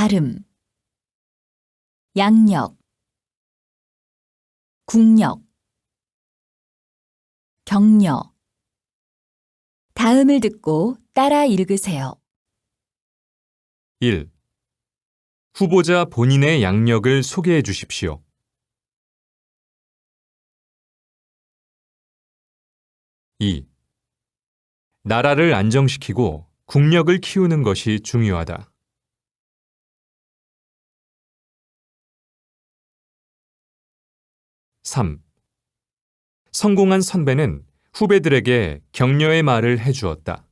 나름 양력 국력 격려 다음을 듣고 따라 읽으세요. 1. 후보자 본인의 양력을 소개해 주십시오. 2. 나라를 안정시키고 국력을 키우는 것이 중요하다. 3. 성공한 선배는 후배들에게 격려의 말을 해주었다.